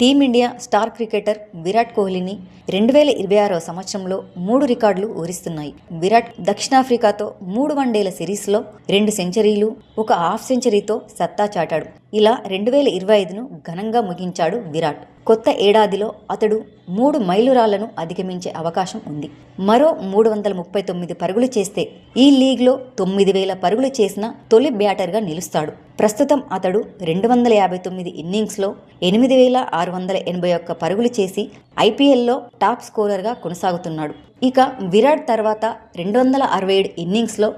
Team India star cricketer Virat కోహ్లీని రెండు వేల ఇరవై ఆరో సంవత్సరంలో మూడు రికార్డులు ఊరిస్తున్నాయి. విరాట్ దక్షిణాఫ్రికాతో మూడు వన్డేల సిరీస్లో రెండు సెంచరీలు ఒక హాఫ్ సెంచరీతో సత్తా చాటాడు. ఇలా రెండు వేల ఇరవై ఐదును ఘనంగా ముగించాడు విరాట్. కొత్త ఏడాదిలో అతడు మూడు మైలురాళ్ళను అధిగమించే అవకాశం ఉంది. మరో మూడు వందల ముప్పై తొమ్మిది పరుగులు చేస్తే ఈ లీగ్లో తొమ్మిది వేల పరుగులు చేసిన తొలి బ్యాటర్గా నిలుస్తాడు. ప్రస్తుతం అతడు రెండు వందల యాభై తొమ్మిది ఇన్నింగ్స్లో ఎనిమిది వేల ఆరు వందల ఎనభై ఒక్క పరుగులు చేసి ఐపీఎల్లో టాప్ స్కోరర్గా కొనసాగుతున్నాడు. ఇక విరాట్ తర్వాత రెండు వందల అరవై ఏడు ఇన్నింగ్స్లో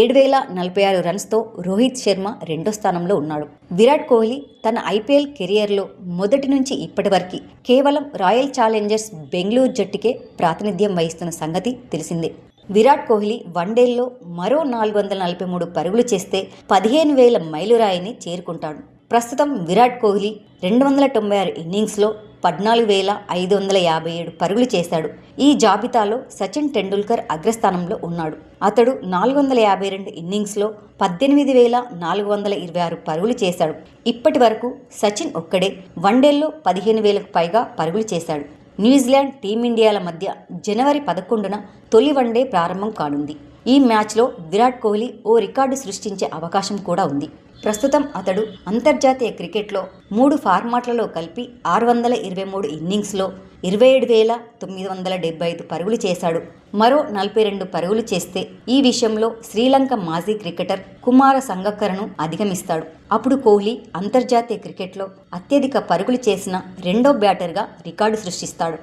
ఏడు వేల నలభై ఆరు రన్స్తో రోహిత్ శర్మ రెండో స్థానంలో ఉన్నాడు. విరాట్ కోహ్లీ తన ఐపీఎల్ కెరియర్లో మొదటి నుంచి ఇప్పటివరకు కేవలం రాయల్ ఛాలెంజర్స్ బెంగళూరు జట్టుకే ప్రాతినిధ్యం వహిస్తున్న సంగతి తెలిసిందే. విరాట్ కోహ్లీ వన్డేల్లో మరో నాలుగు వందల నలభై మూడు పరుగులు చేస్తే పదిహేను వేల మైలురాయిని చేరుకుంటాడు. ప్రస్తుతం విరాట్ కోహ్లీ రెండు వందల తొంభై ఆరు ఇన్నింగ్స్లో పద్నాలుగు వేల ఐదు వందల యాభై ఏడు పరుగులు చేశాడు. ఈ జాబితాలో సచిన్ టెండూల్కర్ అగ్రస్థానంలో ఉన్నాడు. అతడు నాలుగు వందల యాభై రెండు ఇన్నింగ్స్లో పద్దెనిమిది వేల నాలుగు వందల ఇరవై ఆరు పరుగులు చేశాడు. ఇప్పటి వరకు సచిన్ ఒక్కడే వన్డేల్లో పదిహేను వేలకు పైగా పరుగులు చేశాడు. న్యూజిలాండ్ టీమిండియాల మధ్య జనవరి పదకొండున తొలి వన్డే ప్రారంభం కానుంది. ఈ మ్యాచ్లో విరాట్ కోహ్లీ ఓ రికార్డు సృష్టించే అవకాశం కూడా ఉంది. ప్రస్తుతం అతడు అంతర్జాతీయ క్రికెట్లో మూడు ఫార్మాట్లలో కలిపి ఆరు వందల ఇరవై మూడు ఇన్నింగ్స్లో ఇరవై ఏడు వేల తొమ్మిది వందల డెబ్బై ఐదు పరుగులు చేశాడు. మరో నలభై రెండు పరుగులు చేస్తే ఈ విషయంలో శ్రీలంక మాజీ క్రికెటర్ కుమార సంగక్కరను అధిగమిస్తాడు. అప్పుడు కోహ్లీ అంతర్జాతీయ క్రికెట్లో అత్యధిక పరుగులు చేసిన రెండో బ్యాటర్గా రికార్డు సృష్టిస్తాడు.